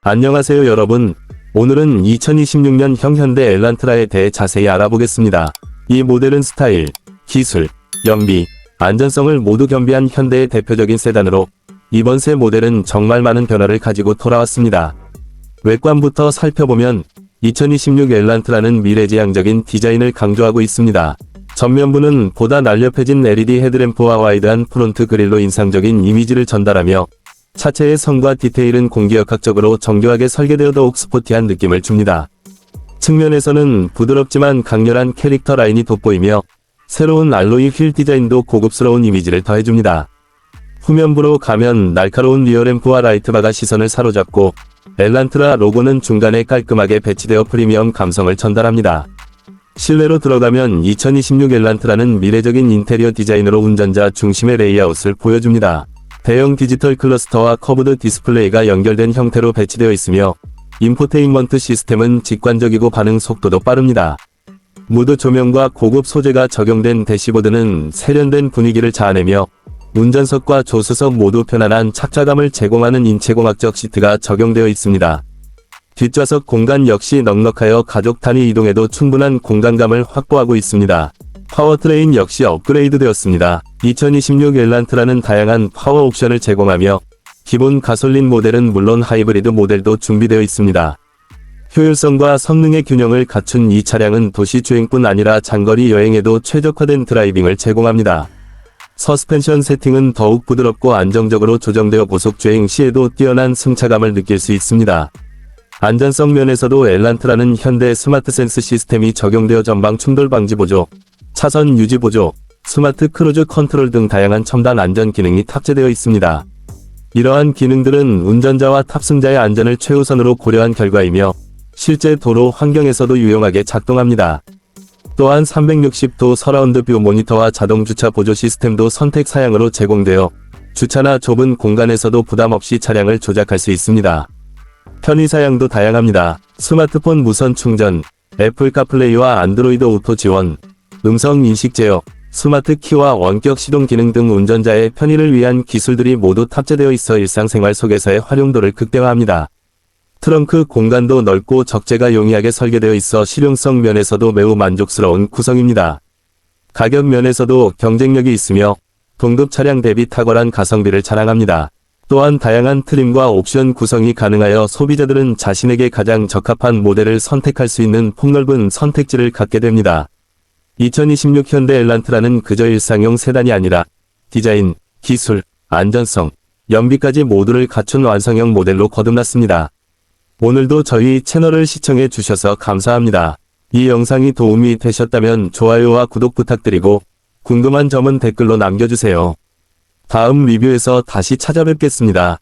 안녕하세요 여러분. 오늘은 2026년 형 현대 엘란트라에 대해 자세히 알아보겠습니다. 이 모델은 스타일, 기술, 연비, 안전성을 모두 겸비한 현대의 대표적인 세단으로 이번 새 모델은 정말 많은 변화를 가지고 돌아왔습니다. 외관부터 살펴보면 2026 엘란트라는 미래지향적인 디자인을 강조하고 있습니다. 전면부는 보다 날렵해진 LED 헤드램프와 와이드한 프론트 그릴로 인상적인 이미지를 전달하며 차체의 성과 디테일은 공기역학적으로 정교하게 설계되어 더욱 스포티한 느낌을 줍니다. 측면에서는 부드럽지만 강렬한 캐릭터 라인이 돋보이며 새로운 알로이 휠 디자인도 고급스러운 이미지를 더해줍니다. 후면부로 가면 날카로운 리어램프와 라이트바가 시선을 사로잡고 엘란트라 로고는 중간에 깔끔하게 배치되어 프리미엄 감성을 전달합니다. 실내로 들어가면 2026 엘란트라는 미래적인 인테리어 디자인으로 운전자 중심의 레이아웃을 보여줍니다. 대형 디지털 클러스터와 커브드 디스플레이가 연결된 형태로 배치되어 있으며 인포테인먼트 시스템은 직관적이고 반응 속도도 빠릅니다. 무드 조명과 고급 소재가 적용된 대시보드는 세련된 분위기를 자아내며 운전석과 조수석 모두 편안한 착좌감을 제공하는 인체공학적 시트가 적용되어 있습니다. 뒷좌석 공간 역시 넉넉하여 가족 단위 이동에도 충분한 공간감을 확보하고 있습니다. 파워트레인 역시 업그레이드 되었습니다. 2026 엘란트라는 다양한 파워 옵션을 제공하며 기본 가솔린 모델은 물론 하이브리드 모델도 준비되어 있습니다. 효율성과 성능의 균형을 갖춘 이 차량은 도시 주행뿐 아니라 장거리 여행에도 최적화된 드라이빙을 제공합니다. 서스펜션 세팅은 더욱 부드럽고 안정적으로 조정되어 고속 주행 시에도 뛰어난 승차감을 느낄 수 있습니다. 안전성 면에서도 엘란트라는 현대 스마트 센스 시스템이 적용되어 전방 충돌 방지 보조, 차선 유지 보조, 스마트 크루즈 컨트롤 등 다양한 첨단 안전 기능이 탑재되어 있습니다. 이러한 기능들은 운전자와 탑승자의 안전을 최우선으로 고려한 결과이며 실제 도로 환경에서도 유용하게 작동합니다. 또한 360도 서라운드 뷰 모니터와 자동 주차 보조 시스템도 선택 사양으로 제공되어 주차나 좁은 공간에서도 부담 없이 차량을 조작할 수 있습니다. 편의 사양도 다양합니다. 스마트폰 무선 충전, 애플 카플레이와 안드로이드 오토 지원, 음성 인식 제어, 스마트 키와 원격 시동 기능 등 운전자의 편의를 위한 기술들이 모두 탑재되어 있어 일상생활 속에서의 활용도를 극대화합니다. 트렁크 공간도 넓고 적재가 용이하게 설계되어 있어 실용성 면에서도 매우 만족스러운 구성입니다. 가격 면에서도 경쟁력이 있으며 동급 차량 대비 탁월한 가성비를 자랑합니다. 또한 다양한 트림과 옵션 구성이 가능하여 소비자들은 자신에게 가장 적합한 모델을 선택할 수 있는 폭넓은 선택지를 갖게 됩니다. 2026 현대 엘란트라는 그저 일상용 세단이 아니라 디자인, 기술, 안전성, 연비까지 모두를 갖춘 완성형 모델로 거듭났습니다. 오늘도 저희 채널을 시청해 주셔서 감사합니다. 이 영상이 도움이 되셨다면 좋아요와 구독 부탁드리고 궁금한 점은 댓글로 남겨주세요. 다음 리뷰에서 다시 찾아뵙겠습니다.